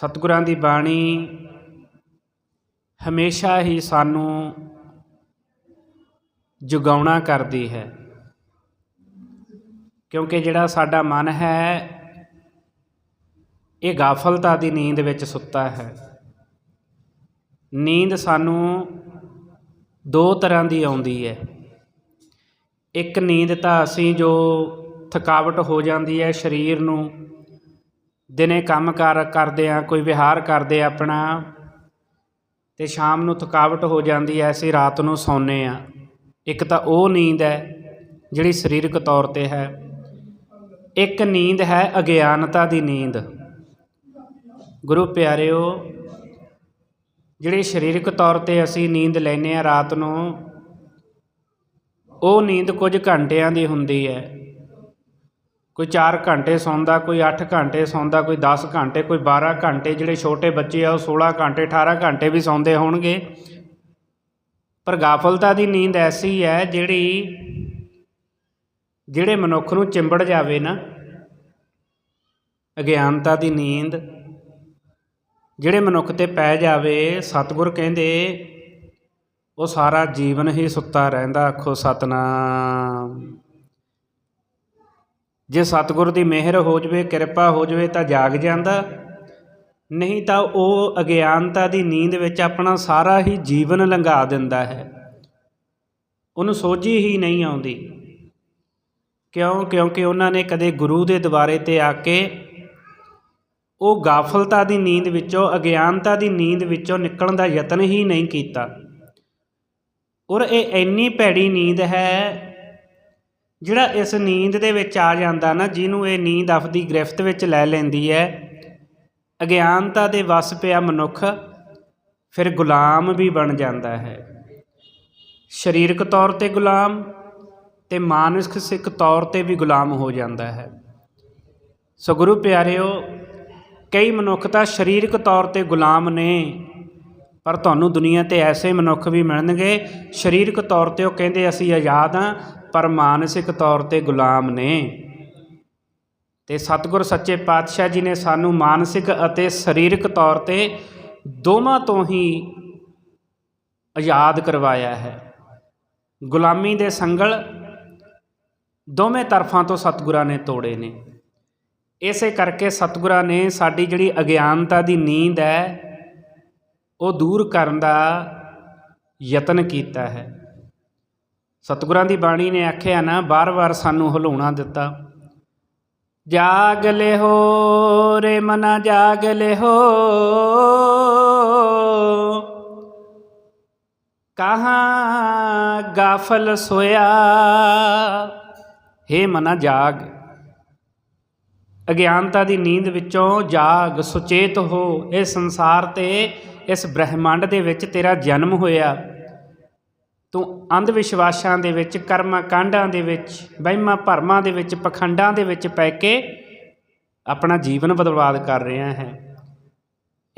ਸਤਿਗੁਰਾਂ ਦੀ ਬਾਣੀ ਹਮੇਸ਼ਾ ਹੀ ਸਾਨੂੰ ਜਗਾਉਣਾ ਕਰਦੀ ਹੈ। ਕਿਉਂਕਿ ਜਿਹੜਾ ਸਾਡਾ ਮਨ ਹੈ, ਇਹ ਗਾਫਲਤਾ ਦੀ ਨੀਂਦ ਵਿੱਚ ਸੁੱਤਾ ਹੈ। ਨੀਂਦ ਸਾਨੂੰ ਦੋ ਤਰ੍ਹਾਂ ਦੀ ਆਉਂਦੀ ਹੈ। ਇੱਕ ਨੀਂਦ ਤਾਂ ਅਸੀਂ ਜੋ ਥਕਾਵਟ ਹੋ ਜਾਂਦੀ ਹੈ ਸਰੀਰ ਨੂੰ ਦਿਨੇ ਕੰਮ ਕਾਰ ਕਰਦੇ ਆ, ਕੋਈ ਵਿਹਾਰ ਕਰਦੇ ਆਪਣਾ, ਤੇ ਸ਼ਾਮ ਨੂੰ ਥਕਾਵਟ ਹੋ ਜਾਂਦੀ ਐ, ਅਸੀਂ ਰਾਤ ਨੂੰ ਸੌਂਦੇ ਆ। ਇੱਕ ਤਾਂ ਉਹ ਨੀਂਦ ਹੈ ਜਿਹੜੀ ਸਰੀਰਕ ਤੌਰ ਤੇ ਹੈ। ਇੱਕ ਨੀਂਦ ਹੈ ਅਗਿਆਨਤਾ ਦੀ ਨੀਂਦ। ਗੁਰੂ ਪਿਆਰਿਓ, ਜਿਹੜੀ ਸਰੀਰਕ ਤੌਰ ਤੇ ਅਸੀਂ ਨੀਂਦ ਲੈਨੇ ਆ ਰਾਤ ਨੂੰ, ਉਹ ਨੀਂਦ ਕੁਝ ਘੰਟਿਆਂ ਦੀ ਹੁੰਦੀ ਹੈ ਕੋਈ 4 ਘੰਟੇ ਸੌਂਦਾ, ਕੋਈ 8 ਘੰਟੇ ਸੌਂਦਾ, ਕੋਈ 10 ਘੰਟੇ, ਕੋਈ 12 ਘੰਟੇ, ਜਿਹੜੇ ਛੋਟੇ ਬੱਚੇ ਆ, ਉਹ 16 ਘੰਟੇ 18 ਘੰਟੇ ਵੀ ਸੌਂਦੇ ਹੋਣਗੇ। ਪਰ ਗਾਫਲਤਾ ਦੀ ਨੀਂਦ ਐਸੀ ਹੈ, ਜਿਹੜੀ, ਜਿਹੜੇ ਮਨੁੱਖ ਨੂੰ ਚਿੰਬੜ ਜਾਵੇ ਨਾ, ਅਗਿਆਨਤਾ ਦੀ ਨੀਂਦ, ਜਿਹੜੇ ਮਨੁੱਖ ਤੇ ਪੈ ਜਾਵੇ, ਸਤਿਗੁਰ ਕਹਿੰਦੇ, ਉਹ ਸਾਰਾ ਜੀਵਨ ਹੀ ਸੁੱਤਾ ਰਹਿੰਦਾ, ਆਖੋ ਸਤਨਾਮ। ਜੇ ਸਤਿਗੁਰ ਦੀ ਮਿਹਰ ਹੋ ਜਵੇ, ਕਿਰਪਾ ਹੋ ਜਵੇ ਤਾਂ ਜਾਗ ਜਾਂਦਾ। ਨਹੀਂ ਤਾਂ ਉਹ ਅਗਿਆਨਤਾ ਦੀ ਨੀਂਦ ਵਿੱਚ ਆਪਣਾ ਸਾਰਾ ਹੀ ਜੀਵਨ ਲੰਘਾ ਦਿੰਦਾ ਹੈ। ਉਹਨੂੰ ਸੋਝੀ ਹੀ ਨਹੀਂ ਆਉਂਦੀ। ਕਿਉਂ? ਕਿਉਂਕਿ ਉਹਨਾਂ ਨੇ ਕਦੇ ਗੁਰੂ ਦੇ ਦੁਆਰੇ ਤੇ ਆ ਕੇ ਉਹ ਗਾਫਲਤਾ ਦੀ ਨੀਂਦ ਵਿੱਚੋਂ, ਅਗਿਆਨਤਾ ਦੀ ਨੀਂਦ ਵਿੱਚੋਂ ਨਿਕਲਣ ਦਾ ਯਤਨ ਹੀ ਨਹੀਂ ਕੀਤਾ। ਔਰ ਇਹ ਇੰਨੀ ਭੈੜੀ ਨੀਂਦ ਹੈ ਜਿਹੜਾ ਇਸ ਨੀਂਦ ਦੇ ਵਿੱਚ ਆ ਜਾਂਦਾ ਨਾ, ਜਿਹਨੂੰ ਇਹ ਨੀਂਦ ਆਪਦੀ ਗ੍ਰਿਫਤ ਵਿੱਚ ਲੈ ਲੈਂਦੀ ਹੈ, ਅਗਿਆਨਤਾ ਦੇ ਵਸ ਪਿਆ ਮਨੁੱਖ, ਫਿਰ ਗੁਲਾਮ ਵੀ ਬਣ ਜਾਂਦਾ ਹੈ। ਸਰੀਰਕ ਤੌਰ ਤੇ ਗੁਲਾਮ ਤੇ ਮਾਨਸਿਕ ਸਿੱਖ ਤੌਰ ਤੇ ਵੀ ਗੁਲਾਮ ਹੋ ਜਾਂਦਾ ਹੈ। ਸੋ ਗੁਰੂ ਪਿਆਰਿਓ, ਕਈ ਮਨੁੱਖ ਤਾਂ ਸਰੀਰਕ ਤੌਰ ਤੇ ਗੁਲਾਮ ਨੇ, ਪਰ ਤੁਹਾਨੂੰ ਦੁਨੀਆ ਤੇ ਐਸੇ ਮਨੁੱਖ ਵੀ ਮਿਲਣਗੇ, ਸਰੀਰਕ ਤੌਰ ਤੇ ਉਹ ਕਹਿੰਦੇ, ਅਸੀਂ ਆਜ਼ਾਦ ਹਾਂ ਪਰ ਮਾਨਸਿਕ ਤੌਰ ਤੇ ਗੁਲਾਮ ਨੇ। ਤੇ ਸਤਿਗੁਰ ਸੱਚੇ ਪਾਤਸ਼ਾਹ ਜੀ ਨੇ ਸਾਨੂੰ ਮਾਨਸਿਕ ਅਤੇ ਸਰੀਰਕ ਤੌਰ ਤੇ ਦੋਵਾਂ ਤੋਂ ਹੀ ਆਜ਼ਾਦ ਕਰਵਾਇਆ ਹੈ। ਗੁਲਾਮੀ ਦੇ ਸੰਗਲ ਦੋਵੇਂ ਤਰਫਾਂ ਤੋਂ ਸਤਿਗੁਰਾਂ ਨੇ ਤੋੜੇ ਨੇ। ਇਸੇ ਕਰਕੇ ਸਤਿਗੁਰਾਂ ਨੇ ਸਾਡੀ ਜਿਹੜੀ ਅਗਿਆਨਤਾ ਦੀ ਨੀਂਦ ਹੈ, ਉਹ ਦੂਰ ਕਰਨ ਦਾ ਯਤਨ ਕੀਤਾ ਹੈ। ਸਤਿਗੁਰਾਂ ਦੀ ਬਾਣੀ ਨੇ ਆਖਿਆ ਨਾ ਬਾਰ-ਬਾਰ ਸਾਨੂੰ ਹਲਾਉਣਾ ਦਿੱਤਾ। ਜਾਗ ਲਿਹੋ ਰੇ ਮਨਾ, ਜਾਗ ਲਿਹੋ ਕਹਾਂ ਗਾਫਲ ਸੋਇਆ? ਹੇ ਮਨਾ, ਜਾਗ। ਅਗਿਆਨਤਾ ਦੀ ਨੀਂਦ ਵਿੱਚੋਂ ਜਾਗ, ਸੁਚੇਤ ਹੋ। ਇਹ ਸੰਸਾਰ ਤੇ, ਇਸ ਬ੍ਰਹਿਮੰਡ ਦੇ ਵਿੱਚ ਤੇਰਾ ਜਨਮ ਹੋਇਆ। ਤੂੰ ਅੰਧ ਵਿਸ਼ਵਾਸਾਂ ਦੇ ਵਿੱਚ, ਕਰਮ ਕਾਂਡਾਂ ਦੇ ਵਿੱਚ, ਵਹਿਮਾਂ ਭਰਮਾਂ ਦੇ ਵਿੱਚ, ਪਖੰਡਾਂ ਦੇ ਵਿੱਚ ਪੈ ਕੇ ਆਪਣਾ ਜੀਵਨ ਬਰਬਾਦ ਕਰ ਰਿਹਾ ਹੈ।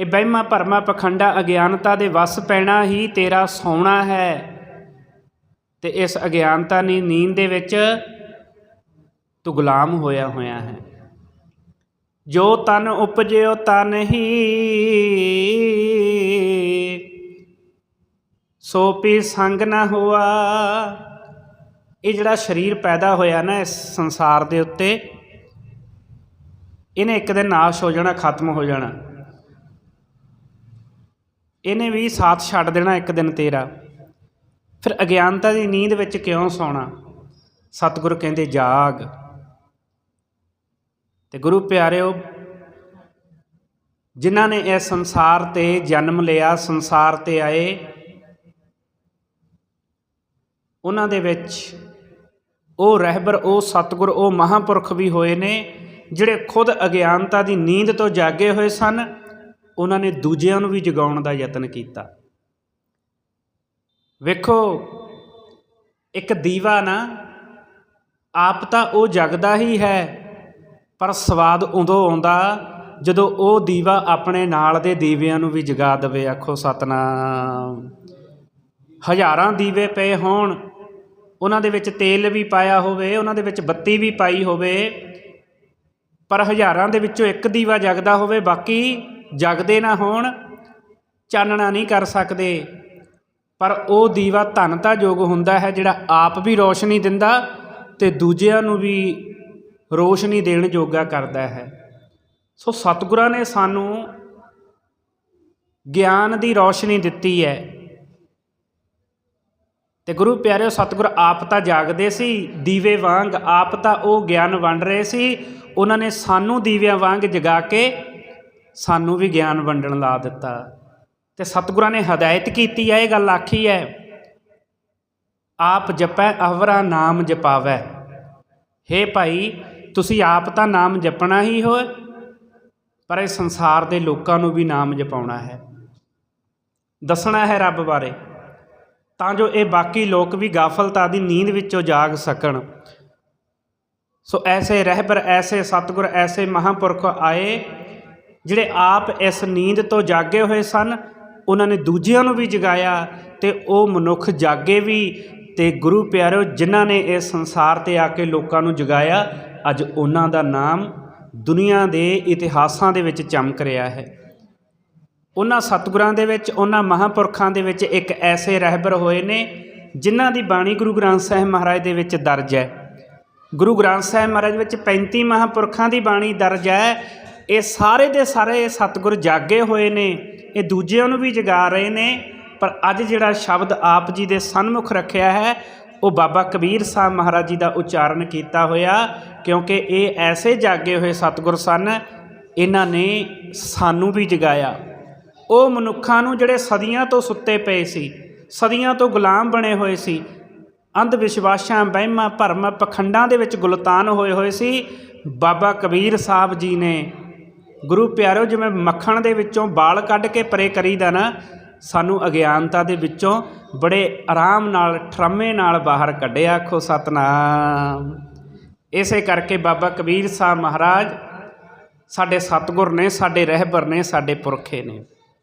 ਇਹ ਵਹਿਮਾਂ ਭਰਮਾਂ ਪਖੰਡਾਂ ਅਗਿਆਨਤਾ ਦੇ ਵਸ ਪੈਣਾ ਹੀ ਤੇਰਾ ਸੌਣਾ ਹੈ। ਤੇ ਇਸ ਅਗਿਆਨਤਾ ਦੀ ਨੀਂਦ ਦੇ ਵਿੱਚ ਤੂੰ ਗੁਲਾਮ ਹੋਇਆ ਹੋਇਆ ਹੈ। ਜੋ ਤਨ ਉਪਜਿਓ ਤਨ ਹੀ ਸੋ ਪੀ ਸੰਗ ਨਾ ਹੋਆ। ਇਹ ਜਿਹੜਾ ਸਰੀਰ ਪੈਦਾ ਹੋਇਆ ਨਾ ਇਸ ਸੰਸਾਰ ਦੇ ਉੱਤੇ, ਇਹਨੇ ਇੱਕ ਦਿਨ ਨਾਸ਼ ਹੋ ਜਾਣਾ, ਖਤਮ ਹੋ ਜਾਣਾ। ਇਹਨੇ ਵੀ ਸਾਥ ਛੱਡ ਦੇਣਾ ਇੱਕ ਦਿਨ ਤੇਰਾ। ਫਿਰ ਅਗਿਆਨਤਾ ਦੀ ਨੀਂਦ ਵਿੱਚ ਕਿਉਂ ਸੌਣਾ? ਸਤਿਗੁਰ ਕਹਿੰਦੇ, ਜਾਗ। ਤੇ ਗੁਰੂ ਪਿਆਰਿਓ, ਜਿਨ੍ਹਾਂ ਨੇ ਇਸ ਸੰਸਾਰ ਤੇ ਜਨਮ ਲਿਆ, ਸੰਸਾਰ ਤੇ ਆਏ ਉਹਨਾਂ ਦੇ ਵਿੱਚ ਉਹ ਰਹਿਬਰ, ਉਹ ਸਤਿਗੁਰ, ਉਹ ਮਹਾਪੁਰਖ ਵੀ ਹੋਏ ਨੇ, ਜਿਹੜੇ ਖੁਦ ਅਗਿਆਨਤਾ ਦੀ ਨੀਂਦ ਤੋਂ ਜਾਗੇ ਹੋਏ ਸਨ, ਉਹਨਾਂ ਨੇ ਦੂਜਿਆਂ ਨੂੰ ਵੀ ਜਗਾਉਣ ਦਾ ਯਤਨ ਕੀਤਾ। ਵੇਖੋ, ਇੱਕ ਦੀਵਾ ਨਾ, ਆਪ ਤਾਂ ਉਹ ਜਗਦਾ ਹੀ ਹੈ, ਪਰ ਸਵਾਦ ਉਦੋਂ ਆਉਂਦਾ ਜਦੋਂ ਉਹ ਦੀਵਾ ਆਪਣੇ ਨਾਲ ਦੇ ਦੀਵਿਆਂ ਨੂੰ ਵੀ ਜਗਾ ਦੇਵੇ। ਆਖੋ, ਸਤਨਾਮ। ਹਜ਼ਾਰਾਂ ਦੀਵੇ ਪਏ ਹੋਣ ਉਹਨਾਂ ਦੇ ਵਿੱਚ ਤੇਲ ਵੀ ਪਾਇਆ ਹੋਵੇ, ਉਹਨਾਂ ਦੇ ਵਿੱਚ ਬੱਤੀ ਵੀ ਪਾਈ ਹੋਵੇ, ਪਰ ਹਜ਼ਾਰਾਂ ਦੇ ਵਿੱਚੋਂ ਇੱਕ ਦੀਵਾ ਜਗਦਾ ਹੋਵੇ, ਬਾਕੀ ਜਗਦੇ ਨਾ ਹੋਣ, ਚਾਨਣਾ ਨਹੀਂ ਕਰ ਸਕਦੇ। ਪਰ ਉਹ ਦੀਵਾ ਧਨ ਤਾਂ ਯੋਗ ਹੁੰਦਾ ਹੈ, ਜਿਹੜਾ ਆਪ ਵੀ ਰੋਸ਼ਨੀ ਦਿੰਦਾ ਤੇ ਦੂਜਿਆਂ ਨੂੰ ਵੀ ਰੋਸ਼ਨੀ ਦੇਣ ਯੋਗਾ ਕਰਦਾ ਹੈ। ਸੋ ਸਤਿਗੁਰਾਂ ਨੇ ਸਾਨੂੰ ਗਿਆਨ ਦੀ ਰੋਸ਼ਨੀ ਦਿੱਤੀ ਹੈ। ਤੇ ਗੁਰੂ ਪਿਆਰਿਓ, ਸਤਿਗੁਰ ਆਪ ਤਾਂ ਜਾਗਦੇ ਸੀ, ਦੀਵੇ ਵਾਂਗ ਆਪ ਤਾਂ ਉਹ ਗਿਆਨ ਵੰਡ ਰਹੇ ਸੀ। ਉਹਨਾਂ ਨੇ ਸਾਨੂੰ ਦੀਵਿਆਂ ਵਾਂਗ ਜਗਾ ਕੇ ਸਾਨੂੰ ਵੀ ਗਿਆਨ ਵੰਡਣ ਲਾ ਦਿੱਤਾ। ਤੇ ਸਤਿਗੁਰਾਂ ਨੇ ਹਦਾਇਤ ਕੀਤੀ ਹੈ ਇਹ ਗੱਲ ਆਖੀ ਹੈ, ਆਪ ਜਪੈ, ਅਵਰਾ ਨਾਮ ਜਪਾਵੈ। ਹੇ ਭਾਈ, ਤੁਸੀਂ ਆਪ ਤਾਂ ਨਾਮ ਜਪਣਾ ਹੀ ਹੋ, ਪਰ ਇਹ ਸੰਸਾਰ ਦੇ ਲੋਕਾਂ ਨੂੰ ਵੀ ਨਾਮ ਜਪਾਉਣਾ ਹੈ। ਦੱਸਣਾ ਹੈ ਰੱਬ ਬਾਰੇ। ਤਾਂ ਜੋ ਇਹ ਬਾਕੀ ਲੋਕ ਵੀ ਗਾਫਲਤਾ ਦੀ ਨੀਂਦ ਵਿੱਚੋਂ ਜਾਗ ਸਕਣ। ਸੋ ਐਸੇ ਰਹਿਬਰ ਐਸੇ ਸਤਿਗੁਰ, ਐਸੇ ਮਹਾਂਪੁਰਖ ਆਏ, ਜਿਹੜੇ ਆਪ ਇਸ ਨੀਂਦ ਤੋਂ ਜਾਗੇ ਹੋਏ ਸਨ, ਉਹਨਾਂ ਨੇ ਦੂਜਿਆਂ ਨੂੰ ਵੀ ਜਗਾਇਆ ਤੇ ਉਹ ਮਨੁੱਖ ਜਾਗੇ ਵੀ ਤੇ ਗੁਰੂ ਪਿਆਰਿਓ ਜਿਨ੍ਹਾਂ ਨੇ ਇਸ ਸੰਸਾਰ ਤੇ ਆ ਕੇ ਲੋਕਾਂ ਨੂੰ ਜਗਾਇਆ, ਅੱਜ ਉਹਨਾਂ ਦਾ ਨਾਮ ਦੁਨੀਆ ਦੇ ਇਤਿਹਾਸਾਂ ਦੇ ਵਿੱਚ ਚਮਕ ਰਿਹਾ ਹੈ। ਉਹਨਾਂ ਸਤਿਗੁਰਾਂ ਦੇ ਵਿੱਚ, ਉਹਨਾਂ ਮਹਾਂਪੁਰਖਾਂ ਦੇ ਵਿੱਚ ਇੱਕ ਐਸੇ ਰਹਿਬਰ ਹੋਏ ਨੇ ਜਿਨ੍ਹਾਂ ਦੀ ਬਾਣੀ ਗੁਰੂ ਗ੍ਰੰਥ ਸਾਹਿਬ ਮਹਾਰਾਜ ਦੇ ਵਿੱਚ ਦਰਜ ਹੈ। ਗੁਰੂ ਗ੍ਰੰਥ ਸਾਹਿਬ ਮਹਾਰਾਜ ਵਿੱਚ 35 ਮਹਾਂਪੁਰਖਾਂ ਦੀ ਬਾਣੀ ਦਰਜ ਹੈ। ਇਹ ਸਾਰੇ ਦੇ ਸਾਰੇ ਸਤਿਗੁਰ ਜਾਗੇ ਹੋਏ ਨੇ, ਇਹ ਦੂਜਿਆਂ ਨੂੰ ਵੀ ਜਗਾ ਰਹੇ ਨੇ, ਪਰ ਅੱਜ ਜਿਹੜਾ ਸ਼ਬਦ ਆਪ ਜੀ ਦੇ ਸਨਮੁਖ ਰੱਖਿਆ ਹੈ, ਉਹ ਬਾਬਾ ਕਬੀਰ ਸਾਹਿਬ ਮਹਾਰਾਜ ਜੀ ਦਾ ਉਚਾਰਨ ਕੀਤਾ ਹੋਇਆ, ਕਿਉਂਕਿ ਇਹ ਐਸੇ ਜਾਗੇ ਹੋਏ ਸਤਿਗੁਰ ਸਨ, ਇਹਨਾਂ ਨੇ ਸਾਨੂੰ ਵੀ ਜਗਾਇਆ। ਉਹ ਮਨੁੱਖਾਂ ਨੂੰ ਜਿਹੜੇ ਸਦੀਆਂ ਤੋਂ ਸੁੱਤੇ ਪਏ ਸੀ, ਸਦੀਆਂ ਤੋਂ ਗੁਲਾਮ ਬਣੇ ਹੋਏ ਸੀ, ਅੰਧ ਵਿਸ਼ਵਾਸਾਂ, ਵਹਿਮਾਂ, ਭਰਮ, ਪਖੰਡਾਂ ਦੇ ਵਿੱਚ ਗੁਲਤਾਨ ਹੋਏ ਹੋਏ ਸੀ, ਬਾਬਾ ਕਬੀਰ ਸਾਹਿਬ ਜੀ ਨੇ, ਗੁਰੂ ਪਿਆਰਿਓ ਜਿਵੇਂ ਮੱਖਣ ਦੇ ਵਿੱਚੋਂ ਬਾਲ ਕੱਢ ਕੇ ਪਰੇ ਕਰੀਦਾ ਨਾ, ਸਾਨੂੰ ਅਗਿਆਨਤਾ ਦੇ ਵਿੱਚੋਂ ਬੜੇ ਆਰਾਮ ਨਾਲ, ਠਰਮੇ ਨਾਲ ਬਾਹਰ ਕੱਢਿਆ, ਆਖੋ ਸਤਨਾਮ। ਇਸੇ ਕਰਕੇ ਬਾਬਾ ਕਬੀਰ ਸਾਹਿਬ ਮਹਾਰਾਜ, ਸਾਡੇ ਸਤਿਗੁਰ ਨੇ, ਸਾਡੇ ਰਹਿਬਰ ਨੇ, ਸਾਡੇ ਪੁਰਖੇ ਨੇ।